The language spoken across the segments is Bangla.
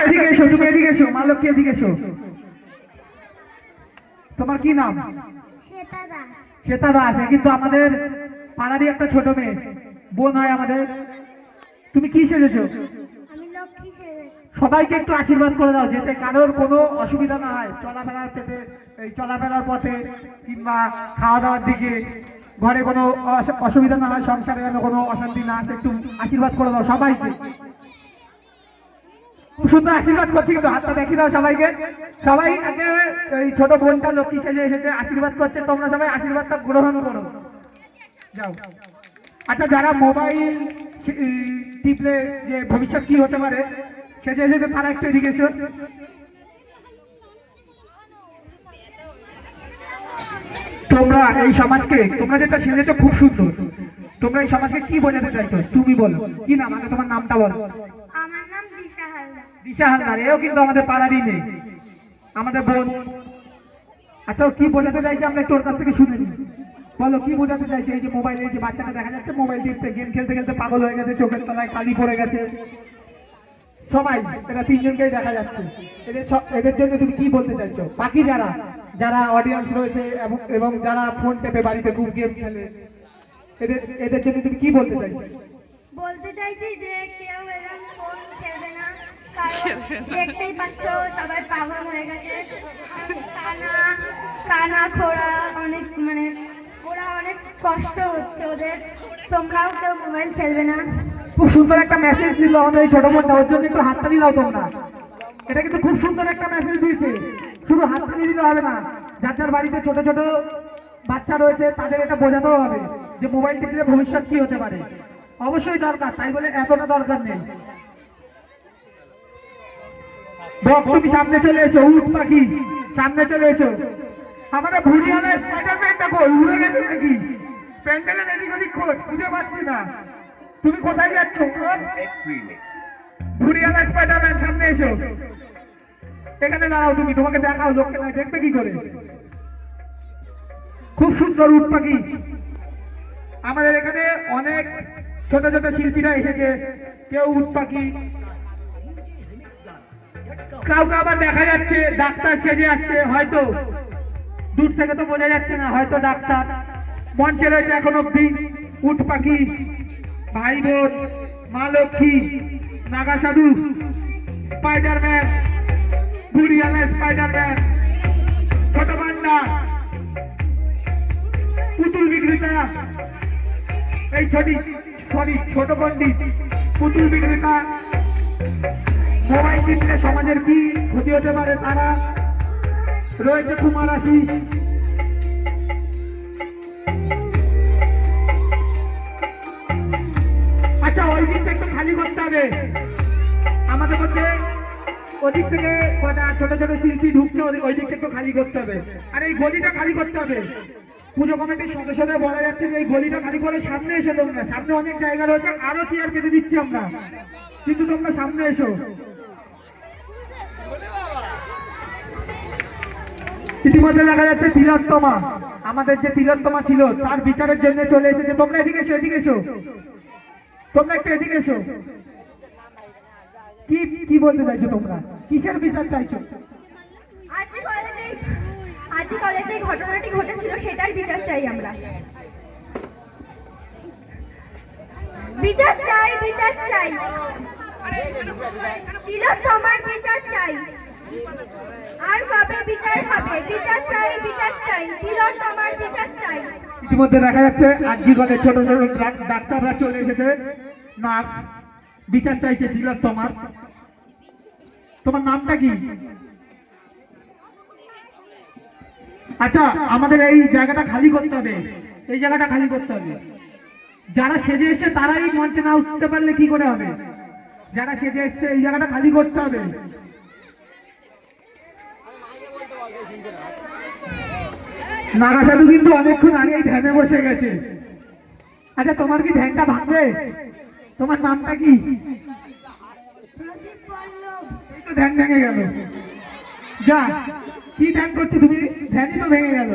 এদিকে এসো তুমি এদিকে এসো মা লক্ষ্মী এদিকে এসো। তোমার কি নাম? শ্বেতা দাস শ্বেতা কিন্তু আমাদের পাড়ারই একটা ছোট মেয়ে। বোন হয় আমাদের। তুমি কি সেজেছো? সবাইকে একটু আশীর্বাদ করে দাও যাতে কারোর কোনো অসুবিধা না হয় চলাফেরার পেতে এই চলাফেরার পথে কিংবা খাওয়া দাওয়ার দিকে ঘরে কোনো অস- অসুবিধা না হয় সংসারে যেন কোনো অশান্তি না আসে একটু আশীর্বাদ করে দাও সবাইকে। খুব সুন্দর আশীর্বাদ করছি, কিন্তু হাতটা দেখি দাও সবাইকে। সবাই আগে এই ছোট বোনটা লক্ষ্মী সেজে এসেছে, আশীর্বাদ করছে, তোমরা সবাই আশীর্বাদটা গ্রহণ করো। যাও। আচ্ছা যারা মোবাইল টিপলে যে ভবিষ্যৎ কি হতে পারে, সেজে এসেছে, তারা একটু এদিকে এসো। তোমরা এই সমাজকে, তোমরা যেটা সেজেছো খুব সুন্দর। তোমরা এই সমাজকে কি বোঝাতে চাইছো? তুমি বলো। কি নাম? আগে তোমার নামটা বলো। আমার নাম দিশা হালদার। দিশা হালদার এও কিন্তু আমাদের পাড়ারই মেয়ে। আমাদের বোন। আচ্ছা কি বোঝাতে চাইছে আমরা একটু ওর কাছ থেকে শুনে নিই। বলো কি বোঝাতে চাইছে? এই যে মোবাইলে এই যে বাচ্চাটা দেখা যাচ্ছে মোবাইল টিপতে গেম খেলতে খেলতে পাগল হয়ে গেছে চোখের তলায় কালি পড়ে গেছে। সবাই এরা তিনজনকেই দেখা যাচ্ছে। এদের সব- এদের জন্য তুমি কি বলতে চাইছো? বাকি যারা যারা অডিয়েন্স রয়েছে এবং এবং যারা ফোন টেপে বাড়িতে খুব গেম খেলে এদের এদের জন্য তুমি কি বলতে চাইছো? বলতে চাইছি যে কেউ এরকম ফোন খেলবে না কারণ দেখতেই পাচ্ছ সবাই পাগল হয়ে গেছে। কানা কানা খোড়া অনেক মানে ওরা অনেক কষ্ট হচ্ছে ওদের। তোমরাও কেউ মোবাইল খেলবে না। খুব সুন্দর একটা মেসেজ দিল আমাদের এই ছোট বোনটা ওর জন্য একটু হাততালি দাও তোমরা। এটা কিন্তু খুব সুন্দর একটা মেসেজ দিয়েছে। শুধু হাততালি দিলে হবে না যার যার বাড়িতে ছোট ছোট বাচ্চা রয়েছে তাদের এটা বোঝাতেও হবে। যে মোবাইল টিপলে ভবিষ্যৎ কি হতে পারে? অবশ্যই দরকার, তাই বলে এতটা দরকার নেই। তুমি সামনে চলে এসো উঠ পাখি, সামনে চলে এসো। আমাদের ভুরিয়ানা স্পাইডারম্যানটা কই? উড়ে গেছে নাকি? প্যান্ডেলের এদিক ওদিক খোঁজ, খুঁজে পাচ্ছি না। তুমি কোথায় যাচ্ছ. ভুরিয়ানা স্পাইডারম্যান সামনে এসো। এখানে দাঁড়াও তুমি, তোমাকে দেখাও লোককে দেখবে কি করে? খুব সুন্দর উঠ পাখি। আমাদের এখানে অনেক ছোট ছোট শিল্পীরা এসেছে। কেউ উট পাখি। কাউকে আবার দেখা যাচ্ছে, ডাক্তার সেজে আসছে, হয়তো। দূর থেকে তো বোঝা যাচ্ছে না, হয়তো ডাক্তার। মঞ্চে রয়েছে এখন অব্দি উট পাখি ভাই বোন মা লক্ষ্মী, নাগা সাধু, স্পাইডারম্যান বুড়িয়ালা স্পাইডারম্যান, ছোট পান্ডা পুতুল বিক্রেতা এই ছোটি, সরি, ছোট পণ্ডিত, পুতুল বিক্রেতা। মোবাইল কিনলে সমাজের কি ক্ষতি হতে পারে তারা? রয়েছে কুমার আশিস। আচ্ছা ওই দিকটা একটু খালি করতে হবে। আমাদের মধ্যে ওদিক থেকে কটা ছোট ছোট শিল্পী ঢুকছে ওই দিকটা একটু খালি করতে হবে। আর এই গলিটা খালি করতে হবে। পুজো কমিটির সদস্যদের বলা যাচ্ছে যে এই গলিটা খালি করে সামনে এসো তোমরা। সামনে অনেক জায়গা রয়েছে, আরও চেয়ার পেতে দিচ্ছি আমরা। কিন্তু তোমরা সামনে এসো। ইতিমধ্যে দেখা যাচ্ছে তিলোত্তমা। আমাদের যে তিলোত্তমা ছিল, তার বিচারের জন্য চলে এসেছে। তোমরা এদিকে এসো এদিকে এসো। তোমরা একটু এদিকে এসো। কি কি বলতে চাইছো তোমরা? কিসের বিচার চাইছো? আজকে কলেজে ঘটনাটি ঘটেছিল, সেটার বিচার চাই আমরা। বিচার চাই বিচার চাই। তোমার বিচার চাই। আর কবে বিচার হবে? বিচার চাই বিচার চাই। তিলক তোমার বিচার চাই। ইতিমধ্যে দেখা যাচ্ছে আরজি কলেজ ছোট ছোট ডাক্তাররা চলে এসেছে। নার্স, বিচার চাইছে তিলক তোমার তোমার নামটা কি? আচ্ছা আমাদের এই জায়গাটা খালি করতে হবে। এই জায়গাটা খালি করতে হবে। যারা সেজে এসছে তারাই মঞ্চে না উঠতে পারলে কি করে হবে? যারা সেজে এসছে এই জায়গাটা খালি করতে হবে। নাগা সাধু কিন্তু অনেকক্ষণ আগেই ধ্যানে বসে গেছে। আচ্ছা তোমার কি ধ্যানটা ভাঙবে? তোমার নামটা কি? ধ্যান ভেঙে গেল। যা। কি ধ্যান করছ তুমি? ধ্যানই তো ভেঙে গেল।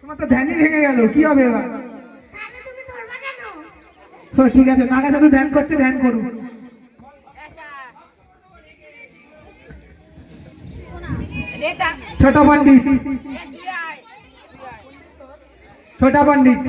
তোমার তো ধ্যানই ভেঙে গেল কি হবে এবার? ঠিক আছে নাগা সাধু ধ্যান করছে ধ্যান করুন। ছোট পণ্ডিত। ছোট পণ্ডিত।